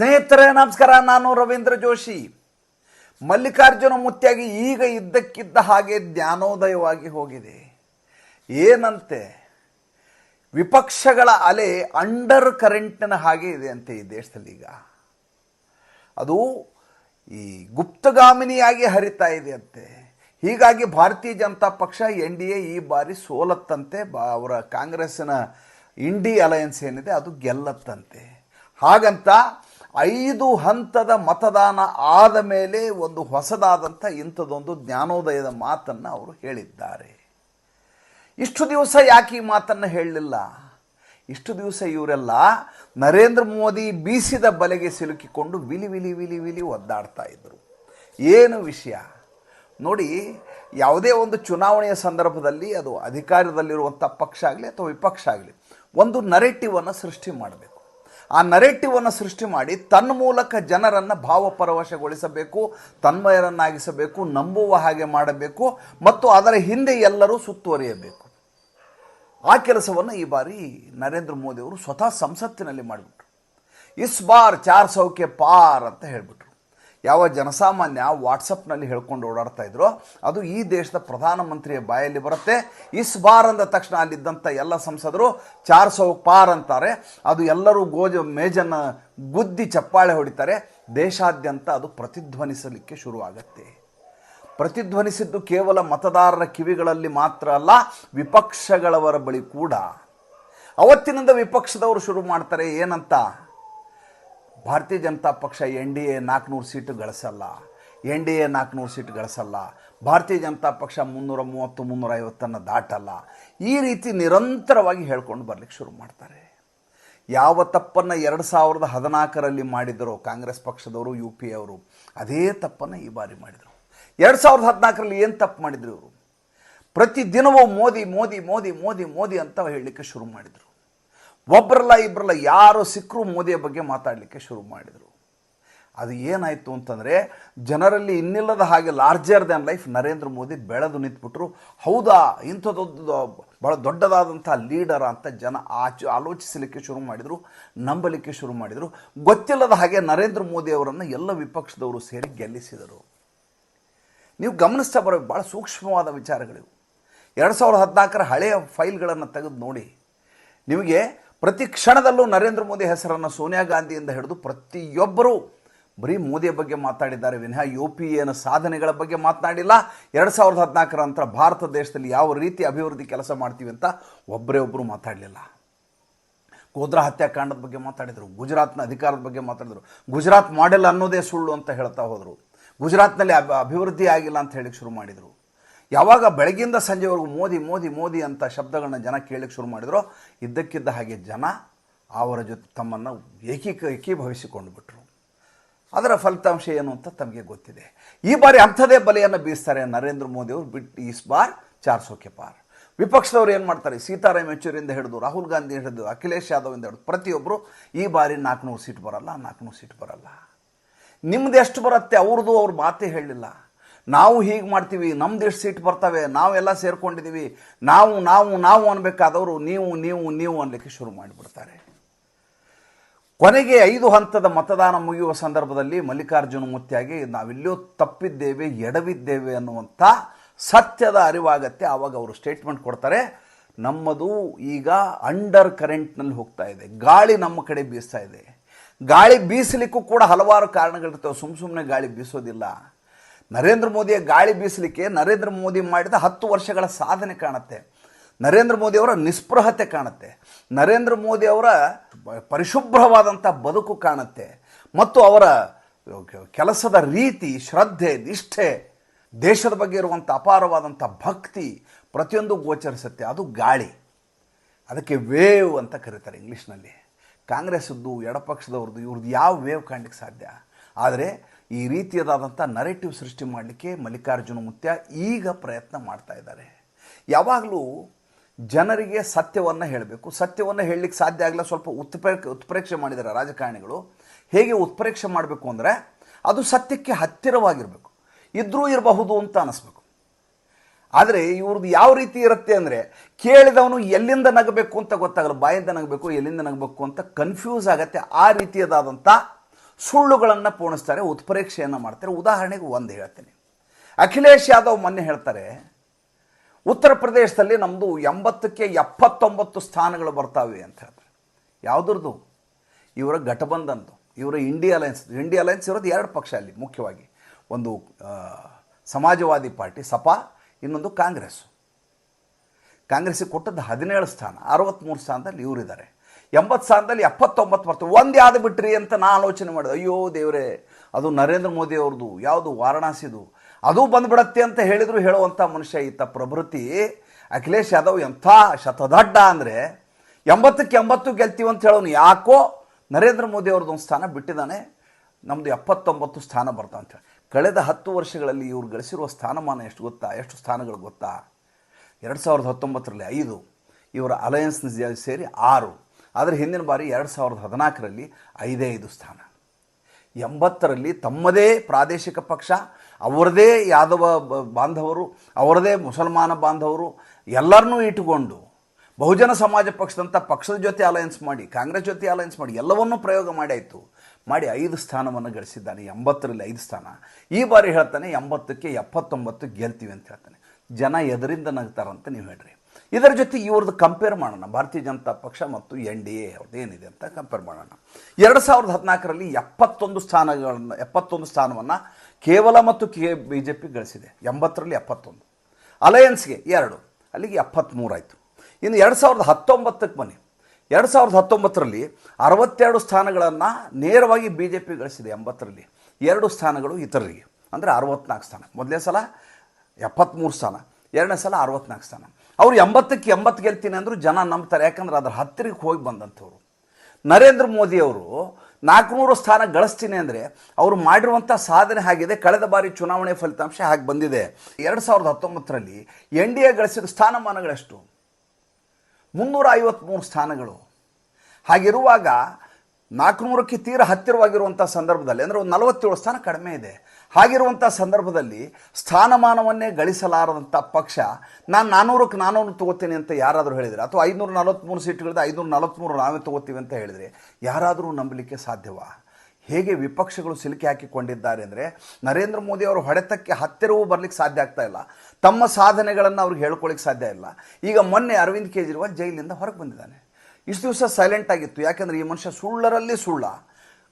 ಸ್ನೇಹಿತರೆ, ನಮಸ್ಕಾರ. ನಾನು ರವೀಂದ್ರ ಜೋಶಿ. ಮಲ್ಲಿಕಾರ್ಜುನ ಮುತ್ಯಾಗಿ ಈಗ ಇದ್ದಕ್ಕಿದ್ದ ಹಾಗೆ ಜ್ಞಾನೋದಯವಾಗಿ ಹೋಗಿದೆ. ಏನಂತೆ? ವಿಪಕ್ಷಗಳ ಅಲೆ ಅಂಡರ್ ಕರೆಂಟ್ನ ಹಾಗೆ ಇದೆ ಅಂತೆ ಈ ದೇಶದಲ್ಲಿ ಈಗ. ಅದು ಈ ಗುಪ್ತಗಾಮಿನಿಯಾಗಿ ಹರಿತಾ ಇದೆ ಅಂತೆ. ಹೀಗಾಗಿ ಭಾರತೀಯ Janata Paksha, N D A ಈ ಬಾರಿ ಸೋಲತ್ತಂತೆ. ಬಾ, ಅವರ ಕಾಂಗ್ರೆಸ್ಸಿನ ಇಂಡಿ ಅಲಯನ್ಸ್ ಏನಿದೆ, ಅದು ಗೆಲ್ಲತ್ತಂತೆ. ಹಾಗಂತ ಐದು ಹಂತದ ಮತದಾನ ಆದ ಮೇಲೆ ಒಂದು ಹೊಸದಾದಂಥ ಇಂಥದ್ದೊಂದು ಜ್ಞಾನೋದಯದ ಮಾತನ್ನು ಅವರು ಹೇಳಿದ್ದಾರೆ. ಇಷ್ಟು ದಿವಸ ಯಾಕೆ ಈ ಮಾತನ್ನು ಹೇಳಲಿಲ್ಲ? ಇಷ್ಟು ದಿವಸ ಇವರೆಲ್ಲ ನರೇಂದ್ರ ಮೋದಿ ಬೀಸಿದ ಬಲೆಗೆ ಸಿಲುಕಿಕೊಂಡು ವಿಲಿ ವಿಲಿ ವಿಲಿ ವಿಲಿ ಒದ್ದಾಡ್ತಾ ಇದ್ದರು ಏನು ವಿಷಯ? ನೋಡಿ, ಯಾವುದೇ ಒಂದು ಚುನಾವಣೆಯ ಸಂದರ್ಭದಲ್ಲಿ ಅದು ಅಧಿಕಾರದಲ್ಲಿರುವಂಥ ಪಕ್ಷ ಆಗಲಿ ಅಥವಾ ವಿಪಕ್ಷ ಆಗಲಿ ಒಂದು ನರೇಟಿವನ್ನು ಸೃಷ್ಟಿ ಮಾಡಬೇಕು. ಆ ನರೇಟಿವನ್ನು ಸೃಷ್ಟಿ ಮಾಡಿ ತನ್ನ ಮೂಲಕ ಜನರನ್ನು ಭಾವಪರವಶಗೊಳಿಸಬೇಕು, ತನ್ಮಯರನ್ನಾಗಿಸಬೇಕು, ನಂಬುವ ಹಾಗೆ ಮಾಡಬೇಕು, ಮತ್ತು ಅದರ ಹಿಂದೆ ಎಲ್ಲರೂ ಸುತ್ತುವರಿಯಬೇಕು. ಆ ಕೆಲಸವನ್ನು ಈ ಬಾರಿ ನರೇಂದ್ರ ಮೋದಿ ಅವರು ಸ್ವತಃ ಸಂಸತ್ತಿನಲ್ಲಿ ಮಾಡಿಬಿಟ್ರು. ಇಸ್ ಬಾರ್ ಚಾರ್ ಸೌಕೆ ಪಾರ್ ಅಂತ ಹೇಳಿಬಿಟ್ರು. ಯಾವ ಜನಸಾಮಾನ್ಯ ವಾಟ್ಸಪ್ನಲ್ಲಿ ಹೇಳ್ಕೊಂಡು ಓಡಾಡ್ತಾ ಇದ್ರು, ಅದು ಈ ದೇಶದ ಪ್ರಧಾನಮಂತ್ರಿಯ ಬಾಯಲ್ಲಿ ಬರುತ್ತೆ. ಇಸ್ ಬಾರ್ ಅಂದ ತಕ್ಷಣ ಅಲ್ಲಿದ್ದಂಥ ಎಲ್ಲ ಸಂಸದರು, ಚಾರ್ ಸೌ ಪಾರ್ ಅಂತಾರೆ. ಅದು ಎಲ್ಲರೂ ಗೋಜ ಮೇಜನ್ನು ಗುದ್ದಿ ಚಪ್ಪಾಳೆ ಹೊಡಿತಾರೆ. ದೇಶಾದ್ಯಂತ ಅದು ಪ್ರತಿಧ್ವನಿಸಲಿಕ್ಕೆ ಶುರುವಾಗತ್ತೆ. ಪ್ರತಿಧ್ವನಿಸಿದ್ದು ಕೇವಲ ಮತದಾರರ ಕಿವಿಗಳಲ್ಲಿ ಮಾತ್ರ ಅಲ್ಲ, ವಿಪಕ್ಷಗಳವರ ಬಳಿ ಕೂಡ. ಅವತ್ತಿನಿಂದ ವಿಪಕ್ಷದವರು ಶುರು ಮಾಡ್ತಾರೆ ಏನಂತ? Bharatiya Janata Paksha N D A ನಾಲ್ಕುನೂರು ಸೀಟು ಗಳಿಸಲ್ಲ. ಎನ್ ಡಿ ಎ ನಾಲ್ಕುನೂರು ಸೀಟು ಗಳಿಸಲ್ಲ. ಭಾರತೀಯ ಜನತಾ ಪಕ್ಷ ಮುನ್ನೂರ ಮೂವತ್ತು, ಮುನ್ನೂರ ಐವತ್ತನ್ನು ದಾಟಲ್ಲ. ಈ ರೀತಿ ನಿರಂತರವಾಗಿ ಹೇಳ್ಕೊಂಡು ಬರಲಿಕ್ಕೆ ಶುರು ಮಾಡ್ತಾರೆ. ಯಾವ ತಪ್ಪನ್ನು ಎರಡು ಸಾವಿರದ ಹದಿನಾಲ್ಕರಲ್ಲಿ ಮಾಡಿದರು ಕಾಂಗ್ರೆಸ್ ಪಕ್ಷದವರು, ಯು ಪಿ ಅವರು, ಅದೇ ತಪ್ಪನ್ನು ಈ ಬಾರಿ ಮಾಡಿದರು. ಎರಡು ಸಾವಿರದ ಹದಿನಾಲ್ಕರಲ್ಲಿ ಏನು ತಪ್ಪು ಮಾಡಿದರು ಇವರು? ಪ್ರತಿದಿನವೂ ಮೋದಿ ಮೋದಿ ಮೋದಿ ಮೋದಿ ಮೋದಿ ಅಂತ ಹೇಳಲಿಕ್ಕೆ ಶುರು ಮಾಡಿದರು. ಒಬ್ಬರಲ್ಲ ಇಬ್ಬರಲ್ಲ ಯಾರು ಸಿಕ್ಕರು ಮೋದಿಯ ಬಗ್ಗೆ ಮಾತಾಡಲಿಕ್ಕೆ ಶುರು ಮಾಡಿದರು. ಅದು ಏನಾಯಿತು ಅಂತಂದರೆ ಜನರಲ್ಲಿ ಇನ್ನಿಲ್ಲದ ಹಾಗೆ larger than life Narendra Modi ಬೆಳೆದು ನಿಂತ್ಬಿಟ್ರು. ಹೌದಾ ಇಂಥದ್ದೊಂದು ಭಾಳ ದೊಡ್ಡದಾದಂಥ ಲೀಡರ್ ಅಂತ ಜನ ಆಚು ಆಲೋಚಿಸಲಿಕ್ಕೆ ಶುರು ಮಾಡಿದರು, ನಂಬಲಿಕ್ಕೆ ಶುರು ಮಾಡಿದರು. ಗೊತ್ತಿಲ್ಲದ ಹಾಗೆ ನರೇಂದ್ರ ಮೋದಿ ಅವರನ್ನು ಎಲ್ಲ ವಿಪಕ್ಷದವರು ಸೇರಿ ಗೆಲ್ಲಿಸಿದರು. ನೀವು ಗಮನಿಸ್ತಾ ಬರೋ ಭಾಳ ಸೂಕ್ಷ್ಮವಾದ ವಿಚಾರಗಳಿವು. ಎರಡು ಸಾವಿರದ ಹದಿನಾಲ್ಕರ ಹಳೆಯ ಫೈಲ್ಗಳನ್ನು ತೆಗೆದು ನೋಡಿ. ನಿಮಗೆ ಪ್ರತಿ ಕ್ಷಣದಲ್ಲೂ ನರೇಂದ್ರ ಮೋದಿ ಹೆಸರನ್ನು ಸೋನಿಯಾ ಗಾಂಧಿಯಿಂದ ಹಿಡಿದು ಪ್ರತಿಯೊಬ್ಬರೂ ಬರೀ ಮೋದಿಯ ಬಗ್ಗೆ ಮಾತಾಡಿದ್ದಾರೆ ವಿನಃ ಯು ಪಿ ಎನ ಸಾಧನೆಗಳ ಬಗ್ಗೆ ಮಾತನಾಡಿಲ್ಲ. ಎರಡು ಸಾವಿರದ ಹದಿನಾಲ್ಕರ ನಂತರ ಭಾರತ ದೇಶದಲ್ಲಿ ಯಾವ ರೀತಿ ಅಭಿವೃದ್ಧಿ ಕೆಲಸ ಮಾಡ್ತೀವಿ ಅಂತ ಒಬ್ಬರೇ ಒಬ್ಬರು ಮಾತಾಡಲಿಲ್ಲ. ಗೋದ್ರಾ ಹತ್ಯಾಕಾಂಡದ ಬಗ್ಗೆ ಮಾತಾಡಿದರು, ಗುಜರಾತ್ನ ಅಧಿಕಾರದ ಬಗ್ಗೆ ಮಾತಾಡಿದರು. ಗುಜರಾತ್ ಮಾಡೆಲ್ ಅನ್ನೋದೇ ಸುಳ್ಳು ಅಂತ ಹೇಳ್ತಾ ಹೋದರು. ಗುಜರಾತ್ನಲ್ಲಿ ಅಭಿ ಅಭಿವೃದ್ಧಿ ಆಗಿಲ್ಲ ಅಂತ ಹೇಳಿಕ್ಕೆ ಶುರು ಮಾಡಿದರು. ಯಾವಾಗ ಬೆಳಗಿಂದ ಸಂಜೆವರೆಗೂ ಮೋದಿ ಮೋದಿ ಮೋದಿ ಅಂತ ಶಬ್ದಗಳನ್ನ ಜನ ಕೇಳಲಿಕ್ಕೆ ಶುರು ಮಾಡಿದ್ರು, ಇದ್ದಕ್ಕಿದ್ದ ಹಾಗೆ ಜನ ಅವರ ಜೊತೆ ತಮ್ಮನ್ನು ಏಕೀಕ, ಏಕೀಭವಿಸಿಕೊಂಡು ಬಿಟ್ರು. ಅದರ ಫಲಿತಾಂಶ ಏನು ಅಂತ ತಮಗೆ ಗೊತ್ತಿದೆ. ಈ ಬಾರಿ ಅಂಥದೇ ಬಲೆಯನ್ನು ಬೀಸ್ತಾರೆ ನರೇಂದ್ರ ಮೋದಿ ಅವರು. ಬಿಟ್ಟು ಈಸ್ ಬಾರ್, ಚಾರ್ ಸೋಕೆ ಪಾರ್. ವಿಪಕ್ಷದವ್ರು ಏನು ಮಾಡ್ತಾರೆ? ಸೀತಾರಾಮ್ ಯೆಚೂರಿಯಿಂದ ಹಿಡಿದು, ರಾಹುಲ್ ಗಾಂಧಿ ಹಿಡಿದು, ಅಖಿಲೇಶ್ ಯಾದವ್ ಇಂದ ಹಿಡಿದು ಪ್ರತಿಯೊಬ್ಬರು ಈ ಬಾರಿ ನಾಲ್ಕುನೂರು ಸೀಟ್ ಬರಲ್ಲ, ನಾಲ್ಕುನೂರು ಸೀಟ್ ಬರಲ್ಲ. ನಿಮ್ದು ಎಷ್ಟು ಬರುತ್ತೆ? ಅವ್ರದ್ದು ಅವ್ರ ಮಾತೇ ಹೇಳಲಿಲ್ಲ ನಾವು ಹೀಗೆ ಮಾಡ್ತೀವಿ, ನಮ್ದು ಎಷ್ಟು ಸೀಟ್ ಬರ್ತವೆ, ನಾವೆಲ್ಲ ಸೇರ್ಕೊಂಡಿದ್ದೀವಿ ನಾವು ನಾವು ನಾವು ಅನ್ಬೇಕಾದವರು ನೀವು ನೀವು ನೀವು ಅನ್ಲಿಕ್ಕೆ ಶುರು ಮಾಡಿಬಿಡ್ತಾರೆ. ಕೊನೆಗೆ ಐದು ಹಂತದ ಮತದಾನ ಮುಗಿಯುವ ಸಂದರ್ಭದಲ್ಲಿ ಮಲ್ಲಿಕಾರ್ಜುನ ಮುತ್ಯಾಗಿ ನಾವೆಲ್ಲೋ ತಪ್ಪಿದ್ದೇವೆ, ಎಡವಿದ್ದೇವೆ ಅನ್ನುವಂಥ ಸತ್ಯದ ಅರಿವಾಗತ್ತೆ. ಆವಾಗ ಅವರು ಸ್ಟೇಟ್ಮೆಂಟ್ ಕೊಡ್ತಾರೆ. ನಮ್ಮದು ಈಗ ಅಂಡರ್ ಕರೆಂಟ್ನಲ್ಲಿ ಹೋಗ್ತಾ ಇದೆ. ಗಾಳಿ ನಮ್ಮ ಕಡೆ ಬೀಸ್ತಾ ಇದೆ. ಗಾಳಿ ಬೀಸಲಿಕ್ಕೂ ಕೂಡ ಹಲವಾರು ಕಾರಣಗಳಿರ್ತವೆ. ಸುಮ್ಮ ಸುಮ್ಮನೆ ಗಾಳಿ ಬೀಸೋದಿಲ್ಲ. ನರೇಂದ್ರ ಮೋದಿಯ ಗಾಳಿ ಬೀಸಲಿಕ್ಕೆ ನರೇಂದ್ರ ಮೋದಿ ಮಾಡಿದ ಹತ್ತು ವರ್ಷಗಳ ಸಾಧನೆ ಕಾಣುತ್ತೆ. ನರೇಂದ್ರ ಮೋದಿಯವರ ನಿಸ್ಪೃಹತೆ ಕಾಣುತ್ತೆ. ನರೇಂದ್ರ ಮೋದಿ ಅವರ ಪರಿಶುಭ್ರವಾದಂಥ ಬದುಕು ಕಾಣುತ್ತೆ. ಮತ್ತು ಅವರ ಕೆಲಸದ ರೀತಿ, ಶ್ರದ್ಧೆ, ನಿಷ್ಠೆ, ದೇಶದ ಬಗ್ಗೆ ಇರುವಂಥ ಅಪಾರವಾದಂಥ ಭಕ್ತಿ ಪ್ರತಿಯೊಂದು ಗೋಚರಿಸುತ್ತೆ. ಅದು ಗಾಳಿ. ಅದಕ್ಕೆ ವೇವ್ ಅಂತ ಕರೀತಾರೆ ಇಂಗ್ಲೀಷ್ನಲ್ಲಿ. ಕಾಂಗ್ರೆಸ್ಸದ್ದು ಎಡಪಕ್ಷದವ್ರದ್ದು, ಇವ್ರದ್ದು ಯಾವ ವೇವ್ ಕಾಣಲಿಕ್ಕೆ ಸಾಧ್ಯ? ಆದರೆ ಈ ರೀತಿಯದಾದಂಥ ನರೇಟಿವ್ ಸೃಷ್ಟಿ ಮಾಡಲಿಕ್ಕೆ ಮಲ್ಲಿಕಾರ್ಜುನ ಮುತ್ಯ ಈಗ ಪ್ರಯತ್ನ ಮಾಡ್ತಾ ಇದ್ದಾರೆ. ಯಾವಾಗಲೂ ಜನರಿಗೆ ಸತ್ಯವನ್ನು ಹೇಳಬೇಕು. ಸತ್ಯವನ್ನು ಹೇಳಲಿಕ್ಕೆ ಸಾಧ್ಯ ಆಗಲ್ಲ ಸ್ವಲ್ಪ ಉತ್ಪ್ರೇಕ್ಷೆ ಉತ್ಪ್ರೇಕ್ಷೆ ಮಾಡಿದ್ದಾರೆ ರಾಜಕಾರಣಿಗಳು. ಹೇಗೆ ಉತ್ಪ್ರೇಕ್ಷೆ ಮಾಡಬೇಕು ಅಂದರೆ ಅದು ಸತ್ಯಕ್ಕೆ ಹತ್ತಿರವಾಗಿರಬೇಕು. ಇದ್ರೂ ಇರಬಹುದು ಅಂತ ಅನ್ನಿಸ್ಬೇಕು ಆದರೆ ಇವ್ರದ್ದು ಯಾವ ರೀತಿ ಇರುತ್ತೆ ಅಂದರೆ ಕೇಳಿದವನು ಎಲ್ಲಿಂದ ನಗಬೇಕು ಅಂತ ಗೊತ್ತಾಗಲ್ಲ. ಬಾಯಿಂದ ನಗಬೇಕು, ಎಲ್ಲಿಂದ ನಗಬೇಕು ಅಂತ ಕನ್ಫ್ಯೂಸ್ ಆಗತ್ತೆ. ಆ ರೀತಿಯದಾದಂಥ ಸುಳ್ಳುಗಳನ್ನು ಪೂರ್ಣಿಸ್ತಾರೆ ಉತ್ಪ್ರೇಕ್ಷೆಯನ್ನು ಮಾಡ್ತಾರೆ. ಉದಾಹರಣೆಗೆ ಒಂದು ಹೇಳ್ತೀನಿ. ಅಖಿಲೇಶ್ ಯಾದವ್ ಮೊನ್ನೆ ಹೇಳ್ತಾರೆ, ಉತ್ತರ ಪ್ರದೇಶದಲ್ಲಿ ನಮ್ಮದು ಎಂಬತ್ತಕ್ಕೆ ಎಪ್ಪತ್ತೊಂಬತ್ತು ಸ್ಥಾನಗಳು ಬರ್ತಾವೆ ಅಂತ ಹೇಳ್ತಾರೆ. ಯಾವುದ್ರದ್ದು? ಇವರ ಘಟಬಂಧನ್ದು ಇವರ ಇಂಡಿಯಾ ಅಲಯನ್ಸ್ ಇಂಡಿಯಾ ಅಲಯನ್ಸ್ ಇರೋದು ಎರಡು ಪಕ್ಷ ಅಲ್ಲಿ ಮುಖ್ಯವಾಗಿ. ಒಂದು ಸಮಾಜವಾದಿ ಪಾರ್ಟಿ ಸಪಾ, ಇನ್ನೊಂದು ಕಾಂಗ್ರೆಸ್ಸು ಕಾಂಗ್ರೆಸ್ಸಿಗೆ ಕೊಟ್ಟದ್ದು ಹದಿನೇಳು ಸ್ಥಾನ. ಅರವತ್ತ್ಮೂರು ಸ್ಥಾನದಲ್ಲಿ ಇವರಿದ್ದಾರೆ. ಎಂಬತ್ತು ಸ್ಥಾನದಲ್ಲಿ ಎಪ್ಪತ್ತೊಂಬತ್ತು ಬರ್ತವೆ ಒಂದು ಯಾವ್ದು ಬಿಟ್ರಿ ಅಂತ ನಾ ಆಲೋಚನೆ ಮಾಡಿದೆ. ಅಯ್ಯೋ ದೇವರೇ, ಅದು ನರೇಂದ್ರ ಮೋದಿ ಅವ್ರದ್ದು ಯಾವುದು ವಾರಣಾಸಿದು. ಅದು ಬಂದ್ಬಿಡತ್ತೆ ಅಂತ ಹೇಳಿದ್ರು ಹೇಳುವಂಥ ಮನುಷ್ಯ ಇತ್ತ ಪ್ರಭೃತಿ. ಅಖಿಲೇಶ್ ಯಾದವ್ ಎಂಥ ಶತದಡ್ಡ ಅಂದರೆ, ಎಂಬತ್ತಕ್ಕೆ ಎಂಬತ್ತು ಗೆಲ್ತೀವಿ ಅಂತ ಹೇಳೋನು ಯಾಕೋ ನರೇಂದ್ರ ಮೋದಿ ಒಂದು ಸ್ಥಾನ ಬಿಟ್ಟಿದ್ದಾನೆ. ನಮ್ಮದು ಎಪ್ಪತ್ತೊಂಬತ್ತು ಸ್ಥಾನ ಬರ್ತಾವೆ ಅಂತ ಕಳೆದ ಹತ್ತು ವರ್ಷಗಳಲ್ಲಿ ಇವ್ರು ಗಳಿಸಿರುವ ಸ್ಥಾನಮಾನ ಎಷ್ಟು ಗೊತ್ತಾ? ಎಷ್ಟು ಸ್ಥಾನಗಳು ಗೊತ್ತಾ? ಎರಡು ಸಾವಿರದ ಹತ್ತೊಂಬತ್ತರಲ್ಲಿ ಐದು, ಇವರ ಅಲಯನ್ಸ್ನ ಸೇರಿ ಆರು. ಆದರೆ ಹಿಂದಿನ ಬಾರಿ ಎರಡು ಸಾವಿರದ ಹದಿನಾಲ್ಕರಲ್ಲಿ ಐದೇ ಐದು ಸ್ಥಾನ. ಎಂಬತ್ತರಲ್ಲಿ ತಮ್ಮದೇ ಪ್ರಾದೇಶಿಕ ಪಕ್ಷ, ಅವರದೇ ಯಾದವ ಬಾಂಧವರು, ಅವರದೇ ಮುಸಲ್ಮಾನ ಬಾಂಧವರು, ಎಲ್ಲರನ್ನೂ ಇಟ್ಟುಕೊಂಡು ಬಹುಜನ ಸಮಾಜ ಪಕ್ಷದಂಥ ಪಕ್ಷದ ಜೊತೆ ಅಲಯನ್ಸ್ ಮಾಡಿ, ಕಾಂಗ್ರೆಸ್ ಜೊತೆ ಅಲಯನ್ಸ್ ಮಾಡಿ, ಎಲ್ಲವನ್ನೂ ಪ್ರಯೋಗ ಮಾಡಾಯಿತು ಮಾಡಿ ಐದು ಸ್ಥಾನವನ್ನು ಗಳಿಸಿದ್ದಾನೆ, ಎಂಬತ್ತರಲ್ಲಿ ಐದು ಸ್ಥಾನ. ಈ ಬಾರಿ ಹೇಳ್ತಾನೆ ಎಂಬತ್ತಕ್ಕೆ ಎಪ್ಪತ್ತೊಂಬತ್ತು ಗೆಲ್ತೀವಿ ಅಂತ ಹೇಳ್ತಾನೆ. ಜನ ಎದರಿಂದ ನಗ್ತಾರಂತ ನೀವು ಹೇಳ್ರಿ. ಇದರ ಜೊತೆ ಇವ್ರದ್ದು ಕಂಪೇರ್ ಮಾಡೋಣ. ಭಾರತೀಯ ಜನತಾ ಪಕ್ಷ ಮತ್ತು ಎನ್ ಡಿ ಎ ಅವ್ರದ್ದು ಏನಿದೆ ಅಂತ ಕಂಪೇರ್ ಮಾಡೋಣ. ಎರಡು ಸಾವಿರದ ಹದಿನಾಲ್ಕರಲ್ಲಿ ಎಪ್ಪತ್ತೊಂದು ಸ್ಥಾನಗಳನ್ನು, ಎಪ್ಪತ್ತೊಂದು ಸ್ಥಾನವನ್ನು ಕೇವಲ ಮತ್ತು ಕೆ ಬಿ ಜೆ ಪಿ ಗಳಿಸಿದೆ. ಎಂಬತ್ತರಲ್ಲಿ ಎಪ್ಪತ್ತೊಂದು. ಅಲಯನ್ಸ್ಗೆ ಎರಡು, ಅಲ್ಲಿಗೆ ಎಪ್ಪತ್ತ್ಮೂರು ಆಯಿತು. ಇನ್ನು ಎರಡು ಸಾವಿರದ ಹತ್ತೊಂಬತ್ತಕ್ಕೆ ಬನ್ನಿ. ಎರಡು ಸಾವಿರದ ಹತ್ತೊಂಬತ್ತರಲ್ಲಿ ಅರವತ್ತೆರಡು ಸ್ಥಾನಗಳನ್ನು ನೇರವಾಗಿ ಬಿ ಜೆ ಪಿ ಗಳಿಸಿದೆ ಎಂಬತ್ತರಲ್ಲಿ. ಎರಡು ಸ್ಥಾನಗಳು ಇತರರಿಗೆ. ಅಂದರೆ ಅರವತ್ನಾಲ್ಕು ಸ್ಥಾನ. ಮೊದಲನೇ ಸಲ ಎಪ್ಪತ್ತ್ಮೂರು ಸ್ಥಾನ. ಎರಡನೇ ಸಲ ಅರವತ್ನಾಲ್ಕು ಸ್ಥಾನ. ಅವ್ರು ಎಂಬತ್ತಕ್ಕೆ ಎಂಬತ್ತು ಗೆಲ್ತೀನಿ ಅಂದರು ಜನ ನಂಬ್ತಾರೆ. ಯಾಕಂದ್ರೆ ಅದರ ಹತ್ತಿರಕ್ಕೆ ಹೋಗಿ ಬಂದಂಥವ್ರು. ನರೇಂದ್ರ ಮೋದಿಯವರು ನಾಲ್ಕುನೂರು ಸ್ಥಾನ ಗಳಿಸ್ತೀನಿ ಅಂದರೆ ಅವರು ಮಾಡಿರುವಂಥ ಸಾಧನೆ ಆಗಿದೆ ಕಳೆದ ಬಾರಿ ಚುನಾವಣೆ ಫಲಿತಾಂಶ ಹಾಗೆ ಬಂದಿದೆ? ಎರಡು ಸಾವಿರದ ಹತ್ತೊಂಬತ್ತರಲ್ಲಿ ಎನ್ ಡಿ ಎ ಗಳಿಸಿದ ಸ್ಥಾನಮಾನಗಳೆಷ್ಟು? ಮುನ್ನೂರ ಐವತ್ತ್ಮೂರು ಸ್ಥಾನಗಳು. ಹಾಗಿರುವಾಗ ನಾಲ್ಕುನೂರಕ್ಕೆ ತೀರ ಹತ್ತಿರವಾಗಿರುವಂಥ ಸಂದರ್ಭದಲ್ಲಿ, ಅಂದರೆ ಒಂದು ನಲವತ್ತೇಳು ಸ್ಥಾನ ಕಡಿಮೆ ಇದೆ. ಹಾಗಿರುವಂಥ ಸಂದರ್ಭದಲ್ಲಿ ಸ್ಥಾನಮಾನವನ್ನೇ ಗಳಿಸಲಾರದಂಥ ಪಕ್ಷ, ನಾನು ನಾನ್ನೂರಕ್ಕೆ ನಾನ್ನೂರು ತಗೋತೀನಿ ಅಂತ ಯಾರಾದರೂ ಹೇಳಿದರೆ, ಅಥವಾ ಐನೂರ ನಲವತ್ತ್ಮೂರು ಸೀಟ್ಗಳಿಂದ ಐನೂರ ನಲವತ್ತ್ಮೂರು ನಾವೇ ತಗೋತೀವಿ ಅಂತ ಹೇಳಿದರೆ ಯಾರಾದರೂ ನಂಬಲಿಕ್ಕೆ ಸಾಧ್ಯವಾ? ಹೇಗೆ ವಿಪಕ್ಷಗಳು ಸಿಲುಕಿ ಹಾಕಿಕೊಂಡಿದ್ದಾರೆ ಅಂದರೆ ನರೇಂದ್ರ ಮೋದಿ ಅವರು ಹೊಡೆತಕ್ಕೆ ಹತ್ತಿರವೂ ಬರಲಿಕ್ಕೆ ಸಾಧ್ಯ ಆಗ್ತಾ ಇಲ್ಲ. ತಮ್ಮ ಸಾಧನೆಗಳನ್ನು ಅವ್ರಿಗೆ ಹೇಳ್ಕೊಳ್ಳಿಕ್ಕೆ ಸಾಧ್ಯ ಇಲ್ಲ. ಈಗ ಮೊನ್ನೆ ಅರವಿಂದ್ ಕೇಜ್ರಿವಾಲ್ ಜೈಲಿಂದ ಹೊರಗೆ ಬಂದಿದ್ದಾನೆ. ಇಷ್ಟು ದಿವಸ ಸೈಲೆಂಟ್ ಆಗಿತ್ತು. ಯಾಕೆಂದರೆ ಈ ಮನುಷ್ಯ ಸುಳ್ಳರಲ್ಲಿ ಸುಳ್ಳ,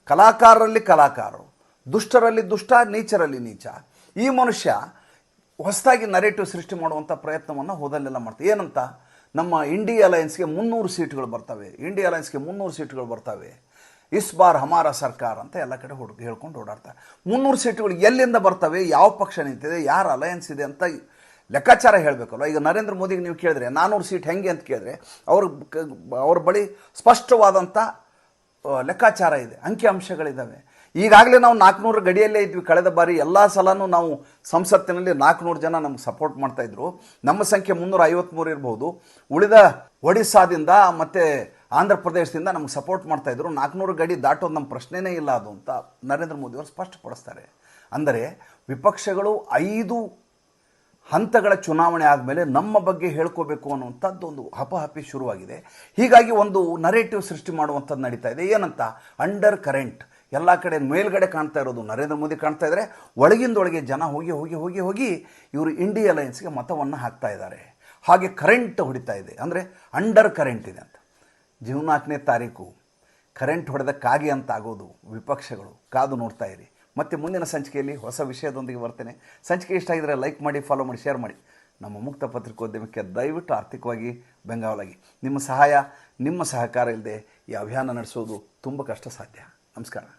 ಕಲಾಕಾರರಲ್ಲಿ ಕಲಾಕಾರರು ದುಷ್ಟರಲ್ಲಿ ದುಷ್ಟ, ನೀಚರಲ್ಲಿ ನೀಚ. ಈ ಮನುಷ್ಯ ಹೊಸದಾಗಿ ನರೇಟಿವ್ ಸೃಷ್ಟಿ ಮಾಡುವಂಥ ಪ್ರಯತ್ನವನ್ನು ಹೋದಲ್ಲೆಲ್ಲ ಮಾಡ್ತಾರೆ ಏನಂತ? ನಮ್ಮ ಇಂಡಿ ಅಲಯನ್ಸ್ಗೆ ಮುನ್ನೂರು ಸೀಟ್ಗಳು ಬರ್ತವೆ. ಇಂಡಿ ಅಲಯನ್ಸ್ಗೆ ಮುನ್ನೂರು ಸೀಟ್ಗಳು ಬರ್ತವೆ. ಇಸ್ ಬಾರ್ ಹಮಾರ ಸರ್ಕಾರ ಅಂತ ಎಲ್ಲ ಕಡೆ ಹುಡುಗ ಹೇಳ್ಕೊಂಡು ಓಡಾಡ್ತಾರೆ. ಮುನ್ನೂರು ಸೀಟ್ಗಳು ಎಲ್ಲಿಂದ ಬರ್ತವೆ? ಯಾವ ಪಕ್ಷ ನಿಂತಿದೆ? ಯಾರು ಅಲಯನ್ಸ್ ಇದೆ ಅಂತ ಲೆಕ್ಕಾಚಾರ ಹೇಳಬೇಕಲ್ಲ ಈಗ ನರೇಂದ್ರ ಮೋದಿಗೆ ನೀವು ಕೇಳಿದ್ರೆ ನಾನ್ನೂರು ಸೀಟ್ ಹೆಂಗೆ ಅಂತ ಕೇಳಿದ್ರೆ, ಅವ್ರ ಅವ್ರ ಬಳಿ ಸ್ಪಷ್ಟವಾದಂಥ ಲೆಕ್ಕಾಚಾರ ಇದೆ. ಅಂಕಿಅಂಶಗಳಿದ್ದಾವೆ ಈಗಾಗಲೇ ನಾವು ನಾಲ್ಕುನೂರು ಗಡಿಯಲ್ಲೇ ಇದ್ವಿ. ಕಳೆದ ಬಾರಿ ಎಲ್ಲ ಸಲನೂ ನಾವು ಸಂಸತ್ತಿನಲ್ಲಿ ನಾಲ್ಕುನೂರು ಜನ ನಮ್ಗೆ ಸಪೋರ್ಟ್ ಮಾಡ್ತಾ ಇದ್ರು. ನಮ್ಮ ಸಂಖ್ಯೆ ಮುನ್ನೂರ ಐವತ್ತ್ಮೂರು ಇರ್ಬೋದು. ಉಳಿದ ಒಡಿಸ್ಸಾದಿಂದ ಮತ್ತು ಆಂಧ್ರ ಪ್ರದೇಶದಿಂದ ನಮ್ಗೆ ಸಪೋರ್ಟ್ ಮಾಡ್ತಾ ಇದ್ರು. ನಾಲ್ಕುನೂರು ಗಡಿ ದಾಟೋದು ನಮ್ಮ ಪ್ರಶ್ನೆನೇ ಇಲ್ಲ ಅದು ಅಂತ ನರೇಂದ್ರ ಮೋದಿ ಅವರು ಸ್ಪಷ್ಟಪಡಿಸ್ತಾರೆ. ಅಂದರೆ ವಿಪಕ್ಷಗಳು ಐದು ಹಂತಗಳ ಚುನಾವಣೆ ಆದಮೇಲೆ ನಮ್ಮ ಬಗ್ಗೆ ಹೇಳ್ಕೋಬೇಕು ಅನ್ನುವಂಥದ್ದು ಒಂದು ಹಪಹಪಿ ಶುರುವಾಗಿದೆ. ಹೀಗಾಗಿ ಒಂದು ನರೇಟಿವ್ ಸೃಷ್ಟಿ ಮಾಡುವಂಥದ್ದು ನಡೀತಾ ಇದೆ. ಏನಂತ? ಅಂಡರ್ ಕರೆಂಟ್ ಎಲ್ಲ ಕಡೆ ಮೇಲ್ಗಡೆ ಕಾಣ್ತಾ ಇರೋದು, ನರೇಂದ್ರ ಮೋದಿ ಕಾಣ್ತಾ ಇದ್ದಾರೆ ಒಳಗಿಂದೊಳಗೆ ಜನ ಹೋಗಿ ಹೋಗಿ ಹೋಗಿ ಹೋಗಿ ಇವರು ಇಂಡಿಯಾ ಅಲಯನ್ಸ್ಗೆ ಮತವನ್ನು ಹಾಕ್ತಾ ಇದ್ದಾರೆ. ಹಾಗೆ ಕರೆಂಟ್ ಹೊಡಿತಾ ಇದೆ. ಅಂದರೆ ಅಂಡರ್ ಕರೆಂಟ್ ಇದೆ ಅಂತ. ಜೀವನಾಲ್ಕನೇ ತಾರೀಕು ಕರೆಂಟ್ ಹೊಡೆದಕ್ಕಾಗಿ ಅಂತ ಆಗೋದು ವಿಪಕ್ಷಗಳು, ಕಾದು ನೋಡ್ತಾ ಇರಿ. ಮತ್ತೆ ಮುಂದಿನ ಸಂಚಿಕೆಯಲ್ಲಿ ಹೊಸ ವಿಷಯದೊಂದಿಗೆ ಬರ್ತೇನೆ. ಸಂಚಿಕೆ ಇಷ್ಟ ಆಗಿದ್ರೆ ಲೈಕ್ ಮಾಡಿ ಫಾಲೋ ಮಾಡಿ ಶೇರ್ ಮಾಡಿ. ನಮ್ಮ ಮುಕ್ತ ಪತ್ರಿಕೋದ್ಯಮಕ್ಕೆ ದಯವಿಟ್ಟು ಆರ್ಥಿಕವಾಗಿ ಬೆಂಗಾವಲಾಗಿ. ನಿಮ್ಮ ಸಹಾಯ, ನಿಮ್ಮ ಸಹಕಾರ ಇಲ್ಲದೆ ಈ ಅಭಿಯಾನ ನಡೆಸೋದು ತುಂಬ ಕಷ್ಟ ಸಾಧ್ಯ ನಮಸ್ಕಾರ.